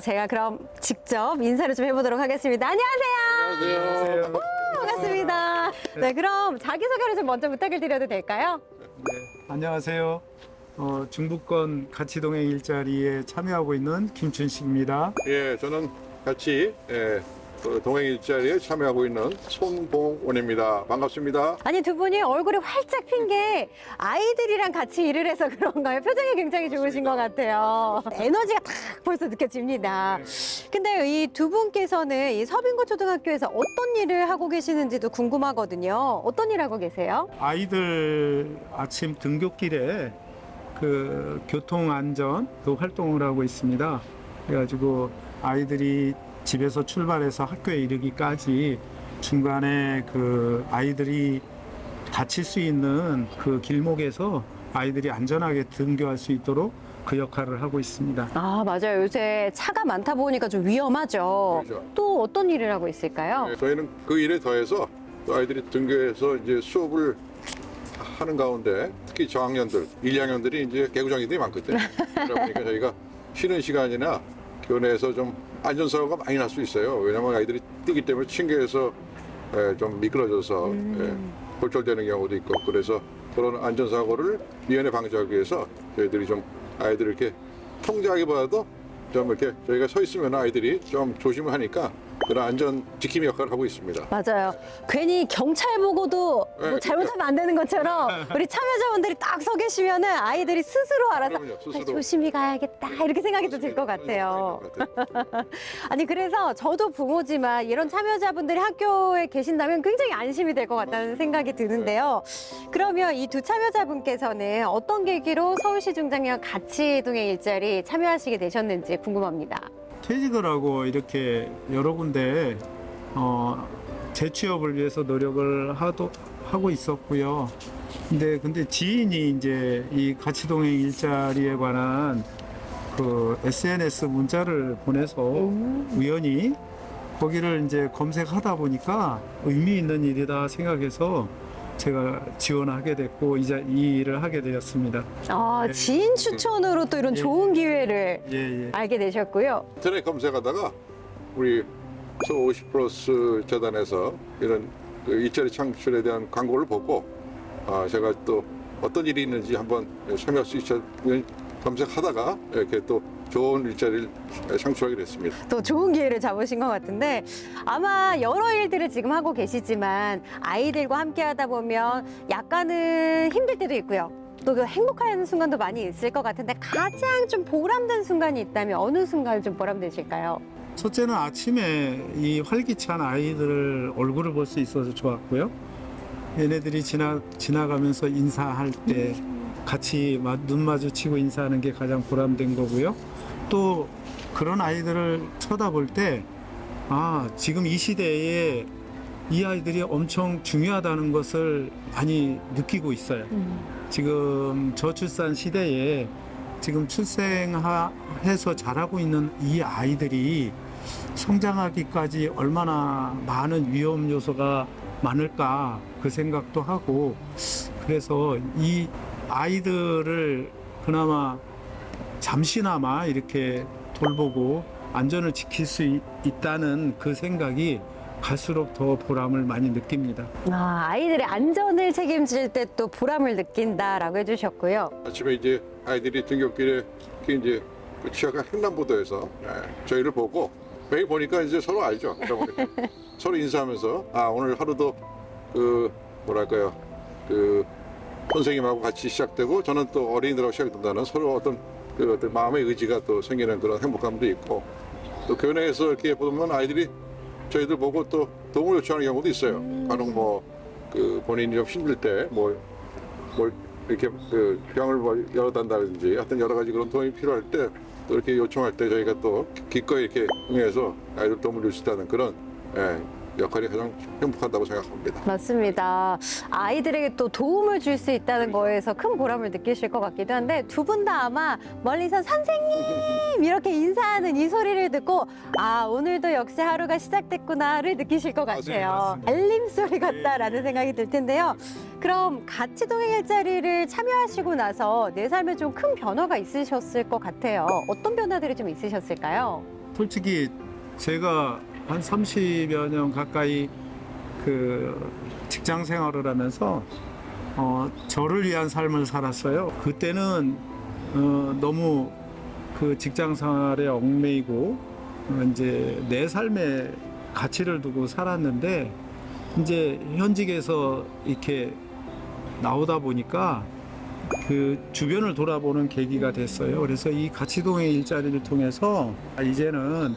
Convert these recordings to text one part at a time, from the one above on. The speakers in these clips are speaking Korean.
제가 그럼 직접 인사를 좀 해보도록 하겠습니다. 안녕하세요. 안녕하세요. 오, 반갑습니다. 네, 그럼 자기소개를 좀 먼저 부탁을 드려도 될까요? 네, 안녕하세요. 어, 중부권 가치동행 일자리에 참여하고 있는 김춘식입니다. 예, 저는 같이 예, 그 동행 일자리에 참여하고 있는 손봉원입니다. 반갑습니다. 아니, 두 분이 얼굴이 활짝 핀 게 아이들이랑 같이 일을 해서 그런가요? 표정이 굉장히 좋으신 것 같아요. 에너지가 딱 벌써 느껴집니다. 근데 이 두 분께서는 이 서빙고 초등학교에서 어떤 일을 하고 계시는지도 궁금하거든요. 어떤 일 하고 계세요? 아이들 아침 등굣길에 그 교통 안전 그 활동을 하고 있습니다. 그래가지고 아이들이 집에서 출발해서 학교에 이르기까지 중간에 그 아이들이 다칠 수 있는 그 길목에서 아이들이 안전하게 등교할 수 있도록 그 역할을 하고 있습니다. 아, 맞아요. 요새 차가 많다 보니까 좀 위험하죠. 그렇죠. 또 어떤 일을 하고 있을까요? 예, 저희는 그 일에 더해서 또 아이들이 등교해서 이제 수업을 하는 가운데 특히 저학년들, 1, 2학년들이 이제 개구장이들이 많거든요. 그러다 보니까 저희가 쉬는 시간이나 교내에서 좀 안전사고가 많이 날 수 있어요. 왜냐하면 아이들이 뛰기 때문에 층계에서 예, 좀 미끄러져서 예, 골절되는 경우도 있고 그래서 그런 안전사고를 미연에 방지하기 위해서 저희들이 좀 아이들을 이렇게 통제하기보다도 좀 이렇게 저희가 서 있으면 아이들이 좀 조심을 하니까 그런 안전 지킴이 역할을 하고 있습니다. 맞아요. 괜히 경찰 보고도 네, 뭐 잘못하면 안 되는 것처럼 우리 참여자분들이 딱 서 계시면은 아이들이 스스로 알아서 그럼요, 스스로. 아, 조심히 가야겠다 이렇게 생각이 또 들 것 같아요. 아니 그래서 저도 부모지만 이런 참여자분들이 학교에 계신다면 굉장히 안심이 될 것 같다는 생각이 드는데요. 그러면 이 두 참여자분께서는 어떤 계기로 서울시 중장년 가치동행 일자리 참여하시게 되셨는지 궁금합니다. 퇴직을 하고 이렇게 여러 군데 어, 재취업을 위해서 노력을 하도, 하고 있었고요. 근데 근데 지인이 이제 이 가치동행 일자리에 관한 그 SNS 문자를 보내서 우연히 거기를 이제 검색하다 보니까 의미 있는 일이다 생각해서 제가 지원하게 됐고 이제 이 일을 하게 되었습니다. 아 네. 지인 추천으로 또 이런 예. 좋은 기회를 예, 예. 알게 되셨고요. 인터넷 검색하다가 우리 서50 플러스 재단에서 이런 그 일자리 창출에 대한 광고를 보고 아, 제가 또 어떤 일이 있는지 한번 참여할 수 있었는 검색하다가 이렇게 또 좋은 일자리를 창출하게 됐습니다. 또 좋은 기회를 잡으신 것 같은데 아마 여러 일들을 지금 하고 계시지만 아이들과 함께 하다 보면 약간은 힘들 때도 있고요. 또 그 행복한 순간도 많이 있을 것 같은데 가장 좀 보람된 순간이 있다면 어느 순간 좀 보람되실까요? 첫째는 아침에 이 활기찬 아이들 얼굴을 볼 수 있어서 좋았고요. 얘네들이 지나, 지나가면서 인사할 때 같이 마- 눈 마주치고 인사하는 게 가장 보람된 거고요. 또 그런 아이들을 쳐다볼 때, 아, 지금 이 시대에 이 아이들이 엄청 중요하다는 것을 많이 느끼고 있어요. 지금 저출산 시대에 지금 출생해서 자라고 있는 이 아이들이 성장하기까지 얼마나 많은 위험 요소가 많을까 그 생각도 하고 그래서 이 아이들을 그나마 잠시나마 이렇게 돌보고 안전을 지킬 수 있, 있다는 그 생각이 갈수록 더 보람을 많이 느낍니다. 아, 아이들의 안전을 책임질 때 또 보람을 느낀다라고 해주셨고요. 아침에 이제 아이들이 등굣길에 이제 그 지하가 횡단보도에서 예, 저희를 보고 매일 보니까 이제 서로 알죠. 서로 인사하면서 아 오늘 하루도 그 뭐랄까요 그 선생님하고 같이 시작되고 저는 또 어린이들하고 시작된다는 서로 어떤 그 어떤 마음의 의지가 또 생기는 그런 행복감도 있고 또 교내에서 이렇게 보면 아이들이 저희들 보고 또 도움을 요청하는 경우도 있어요. 간혹 뭐그 본인이 좀 힘들 때 뭐 뭘 이렇게 그 병을 뭐 열어단다든지 하여튼 여러 가지 그런 도움이 필요할 때 또 이렇게 요청할 때 저희가 또 기꺼이 이렇게 응해서 아이들 도움을 줄 수 있다는 그런 예, 역할이 가장 행복하다고 생각합니다. 맞습니다. 아이들에게 또 도움을 줄 수 있다는 거에서 큰 보람을 느끼실 것 같기도 한데 두 분 다 아마 멀리서 선생님 이렇게 인사하는 이 소리를 듣고 아 오늘도 역시 하루가 시작됐구나를 느끼실 것 맞아요, 같아요. 맞습니다. 알림 소리 같다라는 네. 생각이 들 텐데요. 그럼 같이 동행할 자리를 참여하시고 나서 내 삶에 좀 큰 변화가 있으셨을 것 같아요. 어떤 변화들이 좀 있으셨을까요? 솔직히 제가 한 30여 년 가까이 그 직장 생활을 하면서 어, 저를 위한 삶을 살았어요. 그때는 어, 너무 그 직장 생활에 얽매이고 어, 이제 내 삶에 가치를 두고 살았는데 이제 현직에서 이렇게 나오다 보니까 그 주변을 돌아보는 계기가 됐어요. 그래서 이 가치동의 일자리를 통해서 아, 이제는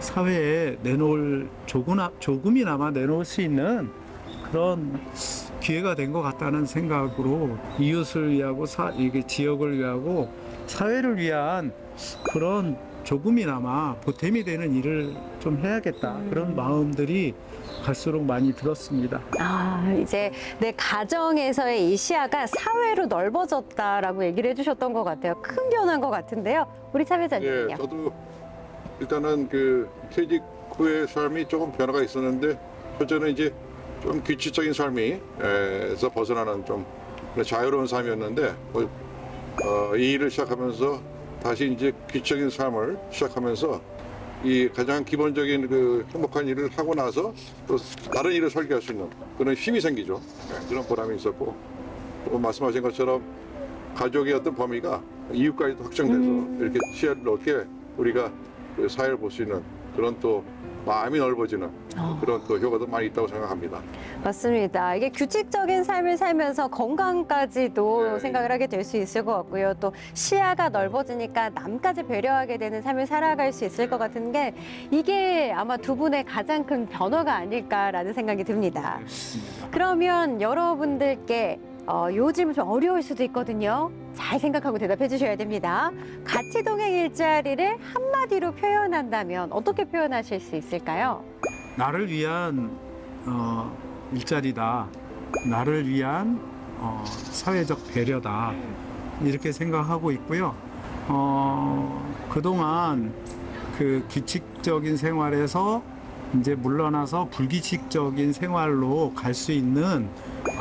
사회에 내놓을 조금이나, 조금이나마 내놓을 수 있는 그런 기회가 된 것 같다는 생각으로 이웃을 위하고 사, 이게 지역을 위하고 사회를 위한 그런 조금이나마 보탬이 되는 일을 좀 해야겠다 그런 마음들이 갈수록 많이 들었습니다. 아, 이제 내 가정에서의 이 시야가 사회로 넓어졌다라고 얘기를 해주셨던 것 같아요. 큰 변화인 것 같은데요. 우리 참여자님은요? 예, 저도 일단은 그 퇴직 후의 삶이 조금 변화가 있었는데 첫째는 이제 좀 규칙적인 삶이에서 벗어나는 좀 자유로운 삶이었는데 뭐, 어, 이 일을 시작하면서 다시 이제 규칙적인 삶을 시작하면서 이 가장 기본적인 그 행복한 일을 하고 나서 또 다른 일을 설계할 수 있는 그런 힘이 생기죠. 예, 그런 보람이 있었고 또 말씀하신 것처럼 가족의 어떤 범위가 이웃까지도 확장돼서 이렇게 시야를 넓게 우리가 그 사회를 볼 수 있는 그런 또 마음이 넓어지는 그런 또 효과도 많이 있다고 생각합니다. 맞습니다. 이게 규칙적인 삶을 살면서 건강까지도 네. 생각을 하게 될 수 있을 것 같고요. 또 시야가 넓어지니까 남까지 배려하게 되는 삶을 살아갈 수 있을 것 같은 게 이게 아마 두 분의 가장 큰 변화가 아닐까라는 생각이 듭니다. 그러면 여러분들께 어, 요즘 좀 어려울 수도 있거든요. 잘 생각하고 대답해 주셔야 됩니다. 가치 동행 일자리를 한마디로 표현한다면 어떻게 표현하실 수 있을까요? 나를 위한 어, 일자리다. 나를 위한 어, 사회적 배려다. 이렇게 생각하고 있고요. 어, 그동안 그 규칙적인 생활에서 이제 물러나서 불규칙적인 생활로 갈 수 있는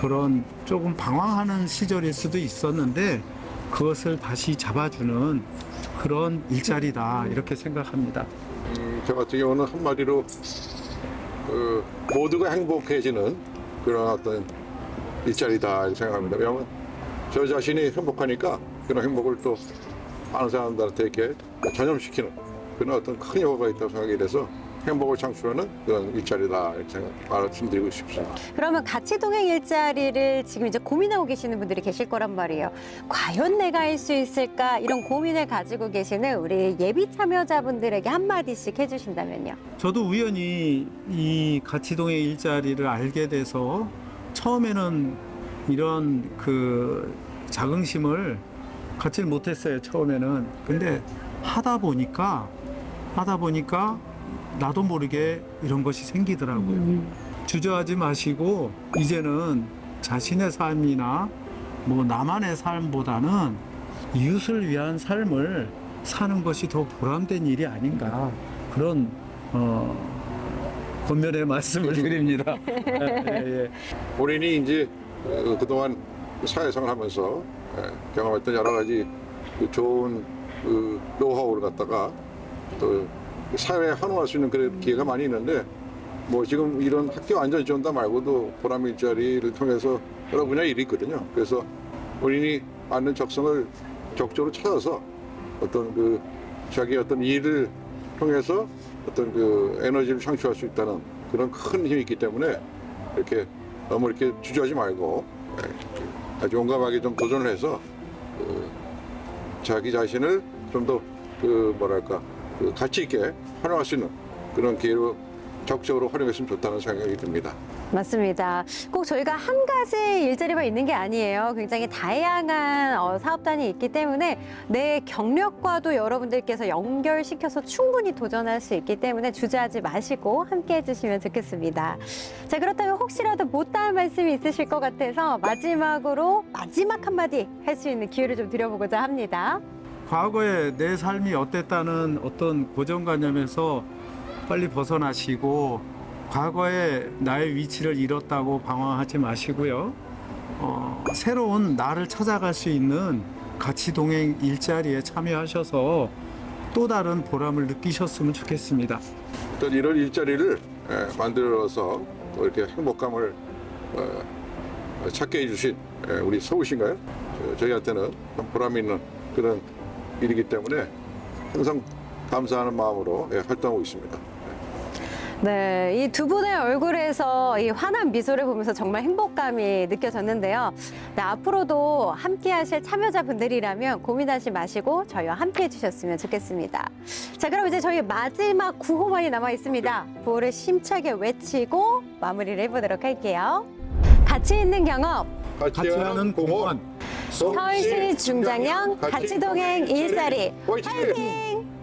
그런 조금 방황하는 시절일 수도 있었는데 그것을 다시 잡아주는 그런 일자리다. 이렇게 생각합니다. 음, 저 같은 경우는 한마디로 그 모두가 행복해지는 그런 어떤 일자리다 생각합니다. 왜냐하면 저 자신이 행복하니까 그런 행복을 또 많은 사람들한테 이렇게 전염시키는 그런 어떤 큰 효과가 있다고 생각이 돼서 행복을 창출하는 그런 일자리다 이렇게 말씀드리고 싶습니다. 그러면 가치 동행 일자리를 지금 이제 고민하고 계시는 분들이 계실 거란 말이에요. 과연 내가 할 수 있을까? 이런 고민을 가지고 계시는 우리 예비 참여자분들에게 한마디씩 해주신다면요. 저도 우연히 이 가치동의 일자리를 알게 돼서 처음에는 이런 그 자긍심을 갖질 못했어요 처음에는 근데 하다 보니까 하다 보니까 나도 모르게 이런 것이 생기더라고요 주저하지 마시고 이제는 자신의 삶이나 뭐 나만의 삶보다는 이웃을 위한 삶을 사는 것이 더 보람된 일이 아닌가 그런 어, 권면의 말씀을 드립니다. 예, 예. 본인이 이제 어, 그동안 사회생활 하면서 예, 경험했던 여러 가지 그 좋은 그 노하우를 갖다가 또 사회에 환원할 수 있는 그런 기회가 많이 있는데 뭐 지금 이런 학교 안전 지원단 말고도 보람 일자리를 통해서 여러 분야의 일이 있거든요. 그래서 본인이 맞는 적성을 적극적으로 찾아서 어떤 그 자기 어떤 일을 통해서 어떤 그 에너지를 창출할 수 있다는 그런 큰 힘이 있기 때문에 이렇게 너무 이렇게 주저하지 말고 예, 아주 용감하게 좀 도전을 해서 그 자기 자신을 좀 더 그 뭐랄까 그 가치 있게 활용할 수 있는 그런 기회로 적극적으로 활용했으면 좋다는 생각이 듭니다. 맞습니다. 꼭 저희가 한 가지 일자리만 있는 게 아니에요. 굉장히 다양한 어, 사업단이 있기 때문에 내 경력과도 여러분들께서 연결시켜서 충분히 도전할 수 있기 때문에 주저하지 마시고 함께 해주시면 좋겠습니다. 자, 그렇다면 혹시라도 못다한 말씀이 있으실 것 같아서 마지막으로 마지막 한마디 할 수 있는 기회를 좀 드려보고자 합니다. 과거에 내 삶이 어땠다는 어떤 고정관념에서 빨리 벗어나시고 과거에 나의 위치를 잃었다고 방황하지 마시고요. 어, 새로운 나를 찾아갈 수 있는 가치 동행 일자리에 참여하셔서 또 다른 보람을 느끼셨으면 좋겠습니다. 어떤 이런 일자리를 예, 만들어서 또 이렇게 행복감을 어, 찾게 해주신 예, 우리? 저- 저희한테는 참 보람 있는 그런 일이기 때문에 항상 감사하는 마음으로 예, 활동하고 있습니다. 네, 이 두 분의 얼굴에서 이 환한 미소를 보면서 정말 행복감이 느껴졌는데요. 네, 앞으로도 함께 하실 참여자분들이라면 고민하지 마시고 저희와 함께 해주셨으면 좋겠습니다. 자, 그럼 이제 저희 마지막 구호만이 남아 있습니다. 구호를 심차게 외치고 마무리를 해보도록 할게요. 가치 있는 경험, 같이 하는 공원 서울시 중장년 가치동행 일자리 화이팅! 화이팅!